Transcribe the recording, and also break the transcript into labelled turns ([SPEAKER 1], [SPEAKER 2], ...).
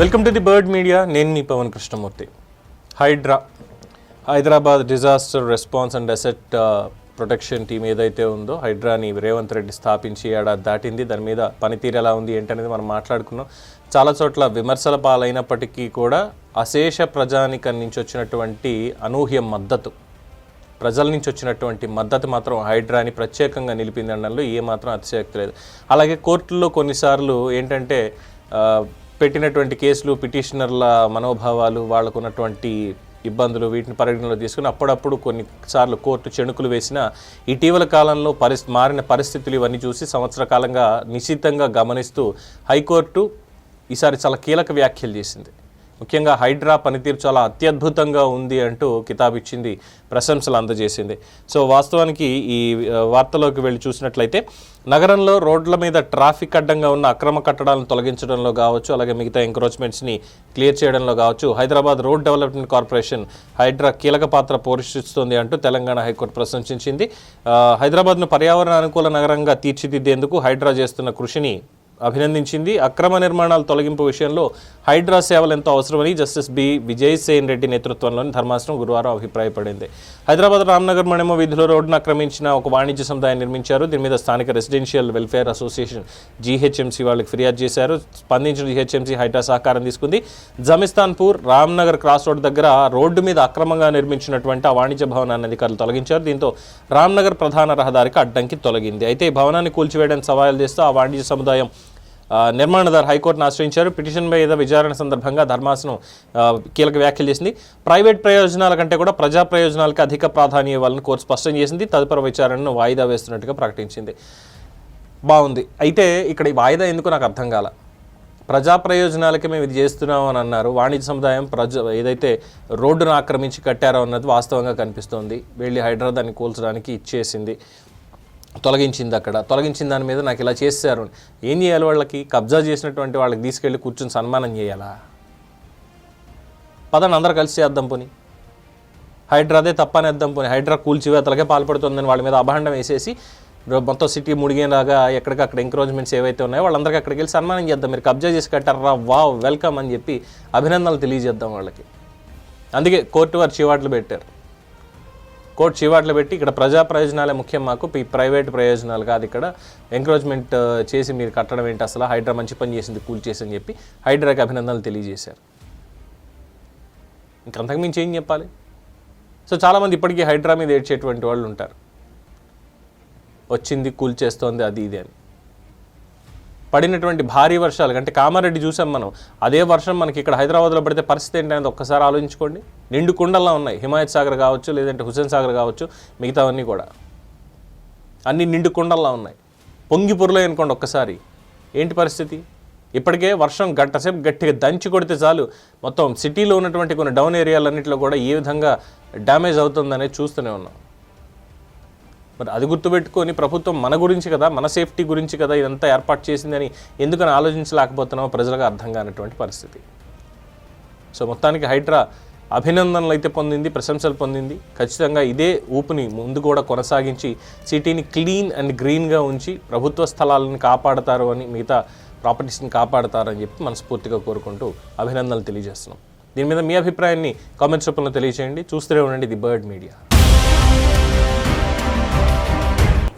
[SPEAKER 1] Welcome to the Bird Media. నేను మీ Pavan Krishnamurthy. HYDRAA Hyderabad disaster response and asset protection team ఏదైతే ఉందో హైడ్రాని రేవంత్ రెడ్డి స్థాపించి ఏడాది దాటింది. దాని మీద పనితీరు ఎలా ఉంది ఏంటనేది మనం మాట్లాడుకున్నాం. చాలా చోట్ల విమర్శల పాలైనప్పటికీ కూడా అశేష ప్రజానికం నుంచి వచ్చినటువంటి అనూహ్య మద్దతు ప్రజల నుంచి వచ్చినటువంటి మద్దతు మాత్రం హైడ్రాని ప్రత్యేకంగా నిలిపింది అనడంలో ఏమాత్రం అతిశయక్తి లేదు. అలాగే కోర్టుల్లో కొన్నిసార్లు ఏంటంటే పెట్టినటువంటి కేసులు పిటిషనర్ల మనోభావాలు వాళ్ళకు ఉన్నటువంటి ఇబ్బందులు వీటిని పరిగణలో తీసుకుని అప్పుడప్పుడు కొన్నిసార్లు కోర్టు చెణుకులు వేసిన ఇటీవల కాలంలో పరిస్ మారిన పరిస్థితులు ఇవన్నీ చూసి సంవత్సర కాలంగా నిశ్చితంగా గమనిస్తూ హైకోర్టు ఈసారి చాలా కీలక వ్యాఖ్యలు చేసింది. ముఖ్యంగా హైడ్రా పనితీరు చాలా అత్యద్భుతంగా ఉంది అంటూ కితాబ్ ఇచ్చింది ప్రశంసలు అందజేసింది. సో వాస్తవానికి ఈ వార్తలోకి వెళ్ళి చూసినట్లయితే నగరంలో రోడ్ల మీద ట్రాఫిక్ అడ్డంగా ఉన్న అక్రమ కట్టడాలను తొలగించడంలో కావచ్చు అలాగే మిగతా ఎంక్రోచ్మెంట్స్ని క్లియర్ చేయడంలో కావచ్చు Hyderabad road development corporation HYDRAA కీలక పాత్ర పోషిస్తుంది అంటూ తెలంగాణ హైకోర్టు ప్రశంసించింది. హైదరాబాద్ను పర్యావరణ అనుకూల నగరంగా తీర్చిదిద్దేందుకు హైడ్రా చేస్తున్న కృషిని అభినందించింది. అక్రమ నిర్మాణాల తొలగింపు విషయంలో హైడ్రా సేవలు ఎంతో అవసరమని జస్టిస్ బి. విజయసేన్ రెడ్డి నేతృత్వంలోని ధర్మాసనం గురువారం అభిప్రాయపడింది. హైదరాబాద్ రామ్నగర్ మణిమ వీధిలో రోడ్డును ఆక్రమించిన ఒక వాణిజ్య సముదాయం నిర్మించారు. దీని మీద స్థానిక రెసిడెన్షియల్ వెల్ఫేర్ అసోసియేషన్ జీహెచ్ఎంసీ వాళ్ళకి ఫిర్యాదు చేశారు. స్పందించిన జీహెచ్ఎంసీ హైడ్రా సహకారం తీసుకుంది. జమిస్తాన్పూర్ రామ్నగర్ క్రాస్ రోడ్ దగ్గర రోడ్డు మీద అక్రమంగా నిర్మించినటువంటి ఆ వాణిజ్య భవనాన్ని అధికారులు తొలగించారు. దీంతో రామ్నగర్ ప్రధాన రహదారికి అడ్డంకి తొలగింది. అయితే ఈ భవనాన్ని కూల్చివేయడానికి సవాలు చేస్తూ ఆ వాణిజ్య సముదాయం నిర్మాణదారు హైకోర్టును ఆశ్రయించారు. పిటిషన్ మీద విచారణ సందర్భంగా ధర్మాసనం కీలక వ్యాఖ్యలు చేసింది. ప్రైవేట్ ప్రయోజనాల కంటే కూడా ప్రజా ప్రయోజనాలకు అధిక ప్రాధాన్యం ఇవ్వాలని కోర్టు స్పష్టం చేసింది. తదుపరి విచారణను వాయిదా వేస్తున్నట్టుగా ప్రకటించింది. బాగుంది. అయితే ఇక్కడ ఈ వాయిదా ఎందుకు నాకు అర్థం కాల. ప్రజా ప్రయోజనాలకి మేము ఇది చేస్తున్నాం అని అన్నారు. వాణిజ్య సముదాయం ప్రజ ఏదైతే రోడ్డును ఆక్రమించి కట్టారో అన్నది వాస్తవంగా కనిపిస్తోంది. వెళ్ళి హైదరాబాద్ని కూల్చడానికి ఇచ్చేసింది. తొలగించింది అక్కడ. తొలగించిన దాని మీద నాకు ఇలా చేశారు. ఏం చేయాలి వాళ్ళకి? కబ్జా చేసినటువంటి వాళ్ళకి తీసుకెళ్ళి కూర్చొని సన్మానం చేయాలా? పదండి అందరూ కలిసి చేద్దాం పోని. హైడ్రాదే తప్పనేద్దాం పోని. హైడ్రా కూల్చివేతలకే పాల్పడుతుందని వాళ్ళ మీద అభాండం వేసేసి మొత్తం సిటీ ముడిగేలాగా ఎక్కడికక్కడ ఎంక్రోచ్మెంట్స్ ఏవైతే ఉన్నాయో వాళ్ళందరికీ అక్కడికి వెళ్ళి సన్మానం చేద్దాం. మీరు కబ్జా చేసి కట్టారా? వావ్ వెల్కమ్ అని చెప్పి అభినందనలు తెలియజేద్దాం వాళ్ళకి. అందుకే కోర్టు వారు చివాట్లు పెట్టారు. కోర్టు చివాట్లు పెట్టి ఇక్కడ ప్రజా ప్రయోజనాలే ముఖ్యం మాకు. ఈ ప్రైవేట్ ప్రయోజనాలు కాదు ఇక్కడ ఎంక్రోచ్మెంట్ చేసి మీరు కట్టడం ఏంటి అసలు? హైడ్రా మంచి పని చేసింది కూల్ చేసి అని చెప్పి హైడ్రాకి అభినందనలు తెలియజేశారు. ఇంకంతకు మించి ఏం చెప్పాలి? సో చాలామంది ఇప్పటికీ హైడ్రా మీద ఏడ్చేటువంటి వాళ్ళు ఉంటారు. వచ్చింది కూల్ చేస్తోంది అది ఇది అని. పడినటువంటి భారీ వర్షాలు అంటే కామారెడ్డి చూసాం మనం అదే వర్షం మనకి ఇక్కడ హైదరాబాద్లో పడితే పరిస్థితి ఏంటనేది ఒక్కసారి ఆలోచించుకోండి. నిండు కుండల్లా ఉన్నాయి. హిమాయత్ సాగర్ కావచ్చు లేదంటే హుసేన్ సాగర్ కావచ్చు మిగతావన్నీ కూడా. అన్ని నిండు కుండల్లా ఉన్నాయి. పొంగి పొరులే అనుకోండి ఒక్కసారి. ఏంటి పరిస్థితి? ఇప్పటికే వర్షం గంటసేపు గట్టిగా దంచి కొడితే చాలు. మొత్తం సిటీలో ఉన్నటువంటి కొన్ని డౌన్ ఏరియాలన్నింటిలో కూడా ఏ విధంగా డ్యామేజ్ అవుతుందనేది చూస్తూనే ఉన్నాం. మరి అది గుర్తుపెట్టుకొని ప్రభుత్వం మన గురించి కదా మన సేఫ్టీ గురించి కదా ఇదంతా ఏర్పాటు చేసిందని ఎందుకని ఆలోచించలేకపోతున్నామో ప్రజలకు అర్థం కానటువంటి పరిస్థితి. సో మొత్తానికి హైడ్రా అభినందనలు అయితే పొందింది ప్రశంసలు పొందింది. ఖచ్చితంగా ఇదే ఊపుని ముందు కూడా కొనసాగించి సిటీని క్లీన్ అండ్ గ్రీన్గా ఉంచి ప్రభుత్వ స్థలాలను కాపాడతారు అని మిగతా ప్రాపర్టీస్ని కాపాడతారని చెప్పి మనస్ఫూర్తిగా కోరుకుంటూ అభినందనలు తెలియజేస్తున్నాం. దీని మీద మీ అభిప్రాయాన్ని కామెంట్స్ రూపంలో తెలియజేయండి చూస్తూనే ఉండండి ది బర్డ్ మీడియా.